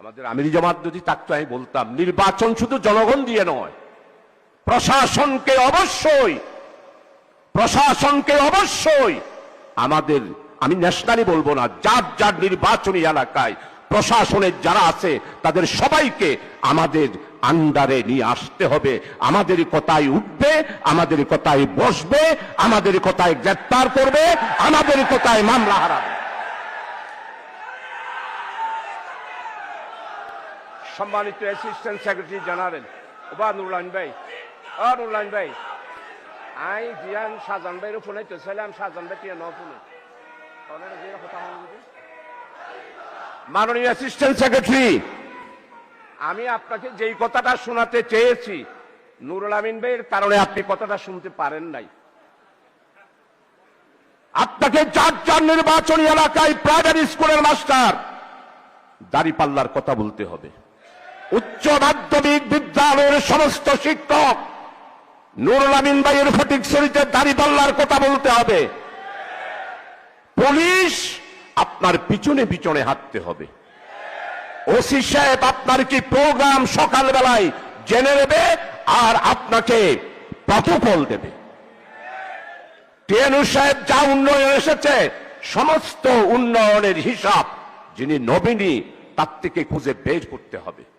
আমাদের আমির জামাত যদি থাকতো, আমি বলতাম, নির্বাচন শুধু জনগণ দিয়ে নয়, প্রশাসনকে অবশ্যই প্রশাসনকে অবশ্যই আমাদের, আমি ন্যাশনালি বলব না, যার যার নির্বাচনী এলাকায় প্রশাসনের যারা আছে, তাদের সবাইকে আমাদের আন্ডারে নিয়ে আসতে হবে। আমাদের কথায় উঠবে, আমাদের কথায় বসবে, আমাদের কথায় গ্রেপ্তার করবে, আমাদের কথায় মামলা হারাবে। সম্মানিত অ্যাসিস্ট্যান্ট সেক্রেটারি জেনারেল ওবা নুরলাইন ভাই। ও নুরলাইন ভাই। আই জিয়ান সাজান ভাইয়ের ফোনে তো ছিলাম সাজান ভাই টিয়া ন ফোনে। মাননীয় অ্যাসিস্ট্যান্ট সেক্রেটারি আমি আপনাকে যেই কথাটা শোনাতে চেয়েছি নুরুল আমিন ভাইয়ের কারণে আপনি কথাটা শুনতে পারেন নাই। আপনাকে চার চার নির্বাচনী এলাকায় প্রাইমারি স্কুলের মাস্টার দাড়িপাল্লার কথা বলতে হবে। উচ্চ মাধ্যমিক বিদ্যালয়ের সমস্ত শিক্ষক নুরুল আমিন ভাইয়ের ফটিক শরীতে দাড়িপাল্লার কথা বলতে হবে। পুলিশ আপনার পিছনে পিছনে হাঁটতে হবে। ওসি সাহেব, আপনার কি প্রোগ্রাম সকালবেলায় জেনে নেবে আর আপনাকে প্রটোকল দেবে? টিএনু সাহেব যা উন্নয়ন এসেছে, সমস্ত উন্নয়নের হিসাব যিনি নবীনী তার থেকে খুঁজে বের করতে হবে।